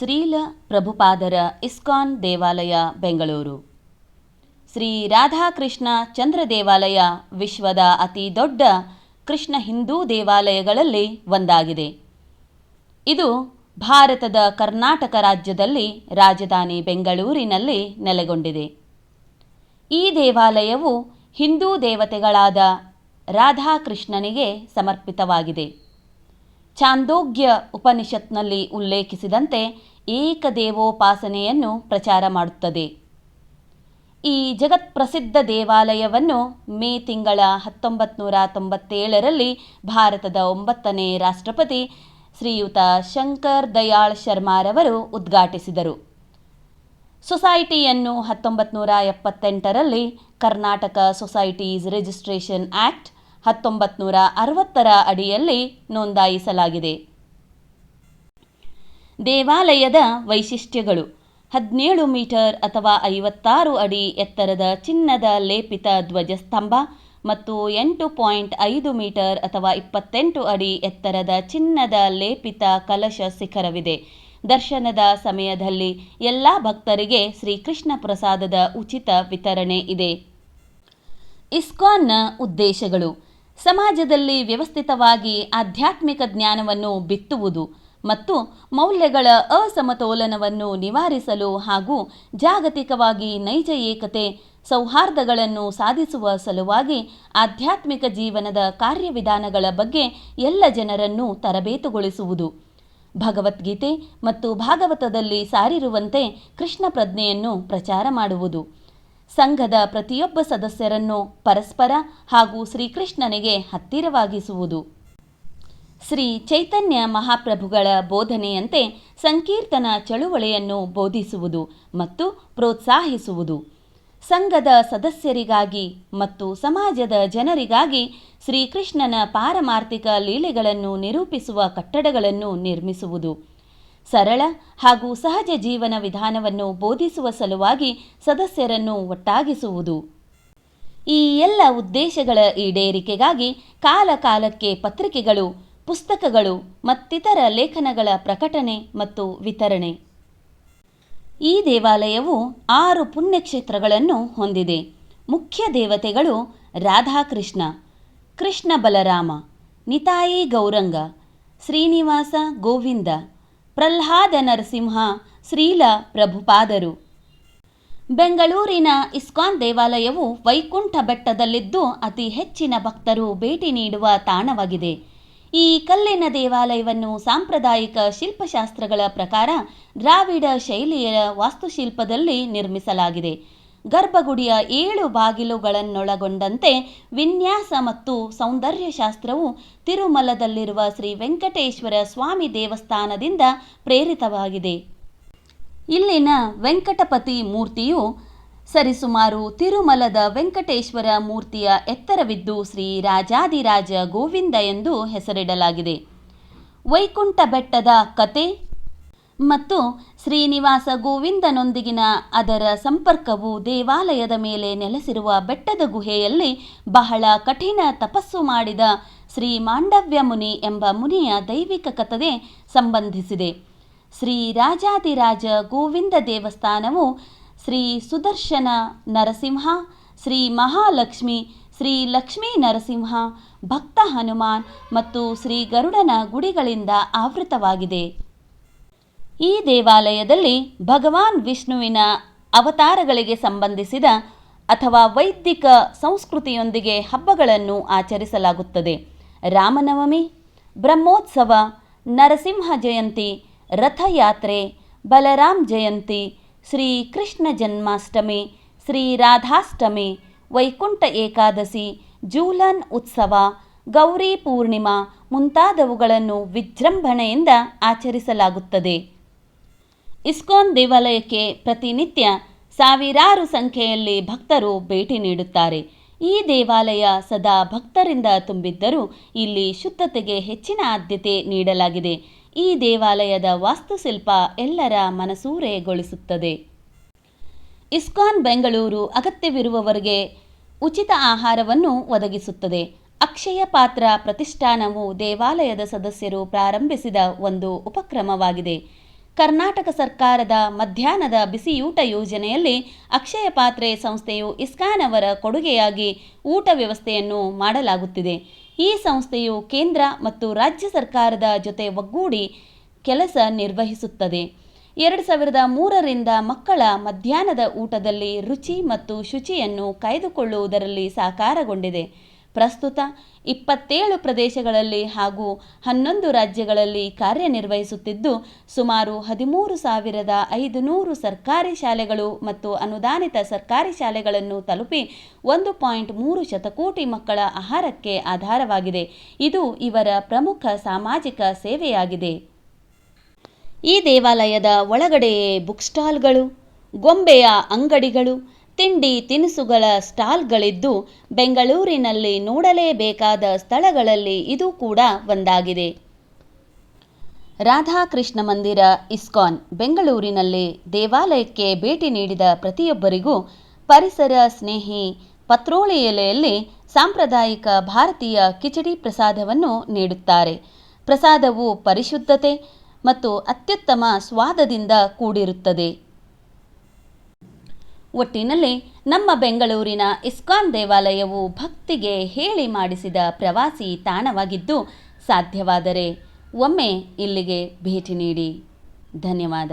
Srila ಪ್ರಭುಪಾದರ ISKCON ದೇವಾಲಯ, ಬೆಂಗಳೂರು. ಶ್ರೀ ರಾಧಾಕೃಷ್ಣ ಚಂದ್ರ ದೇವಾಲಯ ವಿಶ್ವದ ಅತಿ ದೊಡ್ಡ ಕೃಷ್ಣ ಹಿಂದೂ ದೇವಾಲಯಗಳಲ್ಲಿ ಒಂದಾಗಿದೆ. ಇದು ಭಾರತದ ಕರ್ನಾಟಕ ರಾಜ್ಯದಲ್ಲಿ ರಾಜಧಾನಿ ಬೆಂಗಳೂರಿನಲ್ಲಿ ನೆಲೆಗೊಂಡಿದೆ. ಈ ದೇವಾಲಯವು ಹಿಂದೂ ದೇವತೆಗಳಾದ ರಾಧಾಕೃಷ್ಣನಿಗೆ ಸಮರ್ಪಿತವಾಗಿದೆ. ಚಾಂದೋಗ್ಯ ಉಪನಿಷತ್ನಲ್ಲಿ ಉಲ್ಲೇಖಿಸಿದಂತೆ ಏಕದೇವೋಪಾಸನೆಯನ್ನು ಪ್ರಚಾರ ಮಾಡುತ್ತದೆ. ಈ ಜಗತ್ಪ್ರಸಿದ್ಧ ದೇವಾಲಯವನ್ನು ಮೇ ತಿಂಗಳ ಹತ್ತೊಂಬತ್ತು ನೂರ ತೊಂಬತ್ತೇಳರಲ್ಲಿ ಭಾರತದ ಒಂಬತ್ತನೇ ರಾಷ್ಟ್ರಪತಿ ಶ್ರೀಯುತ ಶಂಕರ್ ದಯಾಳ್ ಶರ್ಮಾರವರು ಉದ್ಘಾಟಿಸಿದರು. ಸೊಸೈಟಿಯನ್ನು ಹತ್ತೊಂಬತ್ತು ನೂರ ಎಪ್ಪತ್ತೆಂಟರಲ್ಲಿ ಕರ್ನಾಟಕ ಸೊಸೈಟೀಸ್ ರಿಜಿಸ್ಟ್ರೇಷನ್ ಆಕ್ಟ್ ಹತ್ತೊಂಬತ್ತು ನೂರ ಅರವತ್ತರ ಅಡಿಯಲ್ಲಿ ನೋಂದಾಯಿಸಲಾಗಿದೆ. ದೇವಾಲಯದ ವೈಶಿಷ್ಟ್ಯಗಳು. ಹದಿನೇಳು ಮೀಟರ್ ಅಥವಾ ಐವತ್ತಾರು ಅಡಿ ಎತ್ತರದ ಚಿನ್ನದ ಲೇಪಿತ ಧ್ವಜಸ್ತಂಭ ಮತ್ತು ಎಂಟು ಪಾಯಿಂಟ್ ಐದು ಮೀಟರ್ ಅಥವಾ ಇಪ್ಪತ್ತೆಂಟು ಅಡಿ ಎತ್ತರದ ಚಿನ್ನದ ಲೇಪಿತ ಕಲಶ ಶಿಖರವಿದೆ. ದರ್ಶನದ ಸಮಯದಲ್ಲಿ ಎಲ್ಲ ಭಕ್ತರಿಗೆ ಶ್ರೀಕೃಷ್ಣ ಪ್ರಸಾದದ ಉಚಿತ ವಿತರಣೆ ಇದೆ. ಇಸ್ಕಾನ್ನ ಉದ್ದೇಶಗಳು. ಸಮಾಜದಲ್ಲಿ ವ್ಯವಸ್ಥಿತವಾಗಿ ಆಧ್ಯಾತ್ಮಿಕ ಜ್ಞಾನವನ್ನು ಬಿತ್ತುವುದು ಮತ್ತು ಮೌಲ್ಯಗಳ ಅಸಮತೋಲನವನ್ನು ನಿವಾರಿಸಲು ಹಾಗೂ ಜಾಗತಿಕವಾಗಿ ನೈಜ ಏಕತೆ ಸೌಹಾರ್ದಗಳನ್ನು ಸಾಧಿಸುವ ಸಲುವಾಗಿ ಆಧ್ಯಾತ್ಮಿಕ ಜೀವನದ ಕಾರ್ಯವಿಧಾನಗಳ ಬಗ್ಗೆ ಎಲ್ಲ ಜನರನ್ನು ತರಬೇತುಗೊಳಿಸುವುದು. ಭಗವದ್ಗೀತೆ ಮತ್ತು ಭಾಗವತದಲ್ಲಿ ಸಾರಿರುವಂತೆ ಕೃಷ್ಣ ಪ್ರಜ್ಞೆಯನ್ನು ಪ್ರಚಾರ ಮಾಡುವುದು. ಸಂಘದ ಪ್ರತಿಯೊಬ್ಬ ಸದಸ್ಯರನ್ನು ಪರಸ್ಪರ ಹಾಗೂ ಶ್ರೀಕೃಷ್ಣನಿಗೆ ಹತ್ತಿರವಾಗಿಸುವುದು. ಶ್ರೀ ಚೈತನ್ಯ ಮಹಾಪ್ರಭುಗಳ ಬೋಧನೆಯಂತೆ ಸಂಕೀರ್ತನ ಚಳುವಳಿಯನ್ನು ಬೋಧಿಸುವುದು ಮತ್ತು ಪ್ರೋತ್ಸಾಹಿಸುವುದು. ಸಂಘದ ಸದಸ್ಯರಿಗಾಗಿ ಮತ್ತು ಸಮಾಜದ ಜನರಿಗಾಗಿ ಶ್ರೀಕೃಷ್ಣನ ಪಾರಮಾರ್ಥಿಕ ಲೀಲೆಗಳನ್ನು ನಿರೂಪಿಸುವ ಕಟ್ಟಡಗಳನ್ನು ನಿರ್ಮಿಸುವುದು. ಸರಳ ಹಾಗೂ ಸಹಜ ಜೀವನ ವಿಧಾನವನ್ನು ಬೋಧಿಸುವ ಸಲುವಾಗಿ ಸದಸ್ಯರನ್ನು ಒಟ್ಟಾಗಿಸುವುದು. ಈ ಎಲ್ಲ ಉದ್ದೇಶಗಳ ಈಡೇರಿಕೆಗಾಗಿ ಕಾಲಕಾಲಕ್ಕೆ ಪತ್ರಿಕೆಗಳು ಪುಸ್ತಕಗಳು ಮತ್ತಿತರ ಲೇಖನಗಳ ಪ್ರಕಟಣೆ ಮತ್ತು ವಿತರಣೆ. ಈ ದೇವಾಲಯವು ಆರು ಪುಣ್ಯಕ್ಷೇತ್ರಗಳನ್ನು ಹೊಂದಿದೆ. ಮುಖ್ಯ ದೇವತೆಗಳು ರಾಧಾಕೃಷ್ಣ, ಕೃಷ್ಣ ಬಲರಾಮ, ನಿತಾಯಿ ಗೌರಂಗ, ಶ್ರೀನಿವಾಸ ಗೋವಿಂದ, ಪ್ರಹ್ಲಾದ ನರಸಿಂಹ, ಶ್ರೀಲ ಪ್ರಭುಪಾದರು. ಬೆಂಗಳೂರಿನ ಇಸ್ಕಾನ್ ದೇವಾಲಯವು ವೈಕುಂಠ ಬೆಟ್ಟದಲ್ಲಿದ್ದು ಅತಿ ಹೆಚ್ಚಿನ ಭಕ್ತರು ಭೇಟಿ ನೀಡುವ ತಾಣವಾಗಿದೆ. ಈ ಕಲ್ಲಿನ ದೇವಾಲಯವನ್ನು ಸಾಂಪ್ರದಾಯಿಕ ಶಿಲ್ಪಶಾಸ್ತ್ರಗಳ ಪ್ರಕಾರ ದ್ರಾವಿಡ ಶೈಲಿಯ ವಾಸ್ತುಶಿಲ್ಪದಲ್ಲಿ ನಿರ್ಮಿಸಲಾಗಿದೆ. ಗರ್ಭಗುಡಿಯ ಏಳು ಬಾಗಿಲುಗಳನ್ನೊಳಗೊಂಡಂತೆ ವಿನ್ಯಾಸ ಮತ್ತು ಸೌಂದರ್ಯಶಾಸ್ತ್ರವು ತಿರುಮಲದಲ್ಲಿರುವ ಶ್ರೀ ವೆಂಕಟೇಶ್ವರ ಸ್ವಾಮಿ ದೇವಸ್ಥಾನದಿಂದ ಪ್ರೇರಿತವಾಗಿದೆ. ಇಲ್ಲಿನ ವೆಂಕಟಪತಿ ಮೂರ್ತಿಯು ಸರಿಸುಮಾರು ತಿರುಮಲದ ವೆಂಕಟೇಶ್ವರ ಮೂರ್ತಿಯ ಎತ್ತರವಿದ್ದು ಶ್ರೀ ರಾಜಾದಿರಾಜ ಗೋವಿಂದ ಎಂದು ಹೆಸರಿಡಲಾಗಿದೆ. ವೈಕುಂಠ ಬೆಟ್ಟದ ಕತೆ ಮತ್ತು ಶ್ರೀನಿವಾಸ ಗೋವಿಂದನೊಂದಿಗಿನ ಅದರ ಸಂಪರ್ಕವು ದೇವಾಲಯದ ಮೇಲೆ ನೆಲೆಸಿರುವ ಬೆಟ್ಟದ ಗುಹೆಯಲ್ಲಿ ಬಹಳ ಕಠಿಣ ತಪಸ್ಸು ಮಾಡಿದ ಶ್ರೀ ಮಾಂಡವ್ಯ ಮುನಿ ಎಂಬ ಮುನಿಯ ದೈವಿಕ ಕಥೆಗೆ ಸಂಬಂಧಿಸಿದೆ. ಶ್ರೀ ರಾಜಾದಿರಾಜ ಗೋವಿಂದ ದೇವಸ್ಥಾನವು ಶ್ರೀ ಸುದರ್ಶನ ನರಸಿಂಹ, ಶ್ರೀ ಮಹಾಲಕ್ಷ್ಮಿ, ಶ್ರೀ ಲಕ್ಷ್ಮೀ ನರಸಿಂಹ, ಭಕ್ತ ಹನುಮಾನ್ ಮತ್ತು ಶ್ರೀ ಗರುಡನ ಗುಡಿಗಳಿಂದ ಆವೃತವಾಗಿದೆ. ಈ ದೇವಾಲಯದಲ್ಲಿ ಭಗವಾನ್ ವಿಷ್ಣುವಿನ ಅವತಾರಗಳಿಗೆ ಸಂಬಂಧಿಸಿದ ಅಥವಾ ವೈದಿಕ ಸಂಸ್ಕೃತಿಯೊಂದಿಗೆ ಹಬ್ಬಗಳನ್ನು ಆಚರಿಸಲಾಗುತ್ತದೆ. ರಾಮನವಮಿ, ಬ್ರಹ್ಮೋತ್ಸವ, ನರಸಿಂಹ ಜಯಂತಿ, ರಥಯಾತ್ರೆ, ಬಲರಾಮ್ ಜಯಂತಿ ಶ್ರೀ ಕೃಷ್ಣ ಜನ್ಮಾಷ್ಟಮಿ, ಶ್ರೀ ರಾಧಾಷ್ಟಮಿ, ವೈಕುಂಠ ಏಕಾದಶಿ, ಜೂಲನ್ ಉತ್ಸವ, ಗೌರಿ ಪೂರ್ಣಿಮಾ ಮುಂತಾದವುಗಳನ್ನು ವಿಜೃಂಭಣೆಯಿಂದ ಆಚರಿಸಲಾಗುತ್ತದೆ. ಇಸ್ಕಾನ್ ದೇವಾಲಯಕ್ಕೆ ಪ್ರತಿನಿತ್ಯ ಸಾವಿರಾರು ಸಂಖ್ಯೆಯಲ್ಲಿ ಭಕ್ತರು ಭೇಟಿ ನೀಡುತ್ತಾರೆ. ಈ ದೇವಾಲಯ ಸದಾ ಭಕ್ತರಿಂದ ತುಂಬಿದ್ದರೂ ಇಲ್ಲಿ ಶುದ್ಧತೆಗೆ ಹೆಚ್ಚಿನ ಆದ್ಯತೆ ನೀಡಲಾಗಿದೆ. ಈ ದೇವಾಲಯದ ವಾಸ್ತುಶಿಲ್ಪ ಎಲ್ಲರ ಮನಸೂರೆಗೊಳಿಸುತ್ತದೆ. ಇಸ್ಕಾನ್ ಬೆಂಗಳೂರು ಅಗತ್ಯವಿರುವವರಿಗೆ ಉಚಿತ ಆಹಾರವನ್ನು ಒದಗಿಸುತ್ತದೆ. ಅಕ್ಷಯ ಪಾತ್ರ ಪ್ರತಿಷ್ಠಾನವು ದೇವಾಲಯದ ಸದಸ್ಯರು ಪ್ರಾರಂಭಿಸಿದ ಒಂದು ಉಪಕ್ರಮವಾಗಿದೆ. ಕರ್ನಾಟಕ ಸರ್ಕಾರದ ಮಧ್ಯಾಹ್ನದ ಬಿಸಿಯೂಟ ಯೋಜನೆಯಲ್ಲಿ ಅಕ್ಷಯ ಪಾತ್ರೆ ಸಂಸ್ಥೆಯು ಇಸ್ಕಾನ್ ಅವರ ಕೊಡುಗೆಯಾಗಿ ಊಟ ವ್ಯವಸ್ಥೆಯನ್ನು ಮಾಡಲಾಗುತ್ತಿದೆ. ಈ ಸಂಸ್ಥೆಯು ಕೇಂದ್ರ ಮತ್ತು ರಾಜ್ಯ ಸರ್ಕಾರದ ಜೊತೆ ಒಗ್ಗೂಡಿ ಕೆಲಸ ನಿರ್ವಹಿಸುತ್ತದೆ. ಎರಡು ಸಾವಿರದ ಮೂರರಿಂದ ಮಕ್ಕಳ ಮಧ್ಯಾಹ್ನದ ಊಟದಲ್ಲಿ ರುಚಿ ಮತ್ತು ಶುಚಿಯನ್ನು ಕಾಯ್ದುಕೊಳ್ಳುವುದರಲ್ಲಿ ಸಾಕಾರಗೊಂಡಿದೆ. ಪ್ರಸ್ತುತ ಇಪ್ಪತ್ತೇಳು ಪ್ರದೇಶಗಳಲ್ಲಿ ಹಾಗೂ ಹನ್ನೊಂದು ರಾಜ್ಯಗಳಲ್ಲಿ ಕಾರ್ಯನಿರ್ವಹಿಸುತ್ತಿದ್ದು, ಸುಮಾರು ಹದಿಮೂರು ಸಾವಿರದ ಐದುನೂರು ಸರ್ಕಾರಿ ಶಾಲೆಗಳು ಮತ್ತು ಅನುದಾನಿತ ಸರ್ಕಾರಿ ಶಾಲೆಗಳನ್ನು ತಲುಪಿ ಒಂದು ಪಾಯಿಂಟ್ ಮೂರು ಶತಕೋಟಿ ಮಕ್ಕಳ ಆಹಾರಕ್ಕೆ ಆಧಾರವಾಗಿದೆ. ಇದು ಇವರ ಪ್ರಮುಖ ಸಾಮಾಜಿಕ ಸೇವೆಯಾಗಿದೆ. ಈ ದೇವಾಲಯದ ಒಳಗಡೆಯೇ ಬುಕ್ ಸ್ಟಾಲ್ಗಳು, ಗೊಂಬೆಯ ಅಂಗಡಿಗಳು ತಿಂಡಿ ತಿನಿಸುಗಳ ಸ್ಟಾಲ್ಗಳಿದ್ದು ಬೆಂಗಳೂರಿನಲ್ಲಿ ನೋಡಲೇಬೇಕಾದ ಸ್ಥಳಗಳಲ್ಲಿ ಇದು ಕೂಡ ಒಂದಾಗಿದೆ. ರಾಧಾಕೃಷ್ಣ ಮಂದಿರ, ಇಸ್ಕಾನ್, ಬೆಂಗಳೂರಿನಲ್ಲಿ ದೇವಾಲಯಕ್ಕೆ ಭೇಟಿ ನೀಡಿದ ಪ್ರತಿಯೊಬ್ಬರಿಗೂ ಪರಿಸರ ಸ್ನೇಹಿ ಪತ್ರೋಳಿ ಎಲೆಯಲ್ಲಿ ಸಾಂಪ್ರದಾಯಿಕ ಭಾರತೀಯ ಕಿಚಡಿ ಪ್ರಸಾದವನ್ನು ನೀಡುತ್ತಾರೆ. ಪ್ರಸಾದವು ಪರಿಶುದ್ಧತೆ ಮತ್ತು ಅತ್ಯುತ್ತಮ ಸ್ವಾದದಿಂದ ಕೂಡಿರುತ್ತದೆ. ಒಟ್ಟಿನಲ್ಲಿ ನಮ್ಮ ಬೆಂಗಳೂರಿನ ಇಸ್ಕಾನ್ ದೇವಾಲಯವು ಭಕ್ತಿಗೆ ಹೇಳಿ ಮಾಡಿಸಿದ ಪ್ರವಾಸಿ ತಾಣವಾಗಿದ್ದು ಸಾಧ್ಯವಾದರೆ ಒಮ್ಮೆ ಇಲ್ಲಿಗೆ ಭೇಟಿ ನೀಡಿ. ಧನ್ಯವಾದ.